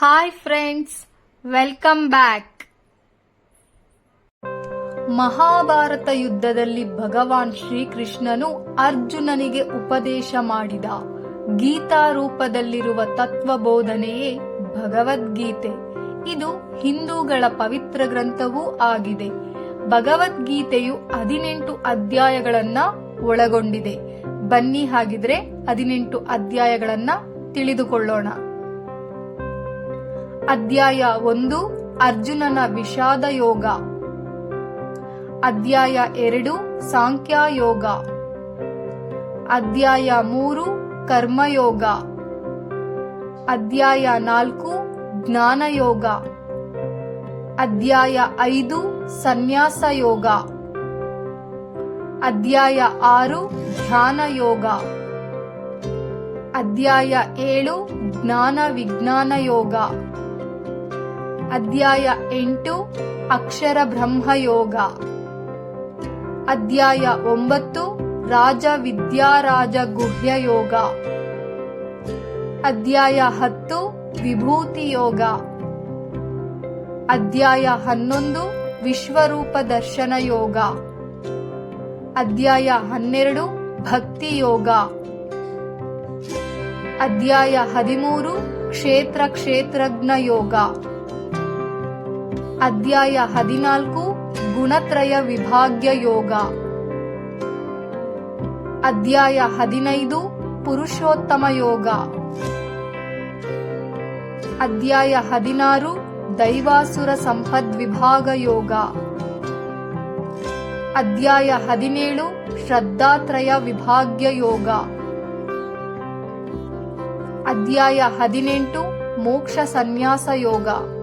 Hi friends welcome back Mahabharata ಯುದ್ಧದಲ್ಲಿ ಭಗವಾನ್ ಶ್ರೀಕೃಷ್ಣನು ಅರ್ಜುನನಿಗೆ ಉಪದೇಶ ಮಾಡಿದ. ಗೀತಾ ರೂಪದಲ್ಲಿರುವ ತತ್ವಬೋಧನೆಯೇ ಭಗವದ್ಗೀತೆ. ಇದು ಹಿಂದೂಗಳ ಪವಿತ್ರ ಗ್ರಂಥವೂ ಆಗಿದೆ. ಭಗವದ್ಗೀತೆಯು ಹದಿನೆಂಟು ಅಧ್ಯಾಯಗಳನ್ನ ಒಳಗೊಂಡಿದೆ. ಬನ್ನಿ ಹಾಗಿದ್ರೆ ಹದಿನೆಂಟು ಅಧ್ಯಾಯಗಳನ್ನ ತಿಳಿದುಕೊಳ್ಳೋಣ. ಅಧ್ಯಾಯ ಒಂದು, ಅರ್ಜುನನ ವಿಷಾದ ಯೋಗ. ಅಧ್ಯಾಯ ಎರಡು, ಸಾಂಖ್ಯಯೋಗ. ಅಧ್ಯಾಯ ಮೂರು, ಕರ್ಮಯೋಗ. ಅಧ್ಯಾಯ ನಾಲ್ಕು, ಜ್ಞಾನಯೋಗ. ಅಧ್ಯಾಯ ಐದು ಸನ್ಯಾಸ ಯೋಗ ಅಧ್ಯಾಯ ಆರು ಧ್ಯಾನ ಯೋಗ ಅಧ್ಯಾಯ ಏಳು ಜ್ಞಾನ ವಿಜ್ಞಾನ ಯೋಗ ಅಧ್ಯಾಯ ಎಂಟು, ಅಕ್ಷರ ಬ್ರಹ್ಮಯೋಗ. ಅಧ್ಯಾಯ ಒಂಬತ್ತು, ರಾಜ ವಿದ್ಯಾರಾಜ ಗುಹ್ಯ ಯೋಗ ಅಧ್ಯಾಯ ಹತ್ತು ವಿಭೂತಿ ಯೋಗ ಅಧ್ಯಾಯ ಹನ್ನೊಂದು, ವಿಶ್ವರೂಪ ದರ್ಶನ ಯೋಗ. ಅಧ್ಯಾಯ ಹನ್ನೆರಡು, ಭಕ್ತಿ ಯೋಗ. ಅಧ್ಯಾಯ ಹದಿಮೂರು, ಕ್ಷೇತ್ರ ಕ್ಷೇತ್ರಜ್ಞ ಯೋಗ. ಅಧ್ಯಾಯ ಹದಿನಾಲ್ಕು, ಗುಣತ್ರಯ ವಿಭಾಗ್ಯ ಯೋಗ. ಅಧ್ಯಾಯ ಹದಿನೈದು, ಪುರುಷೋತ್ತಮ ಯೋಗ. ಅಧ್ಯಾಯ ಹದಿನಾರು, ದೈವಾಸುರ ಸಂಪದ್ವಿಭಾಗ ಯೋಗ. ಅಧ್ಯಾಯ ಹದಿನೇಳು, ಶ್ರದ್ಧಾತ್ರಯ ವಿಭಾಗ್ಯ ಯೋಗ. ಅಧ್ಯಾಯ ಹದಿನೆಂಟು, ಮೋಕ್ಷ ಸನ್ಯಾಸ ಯೋಗ.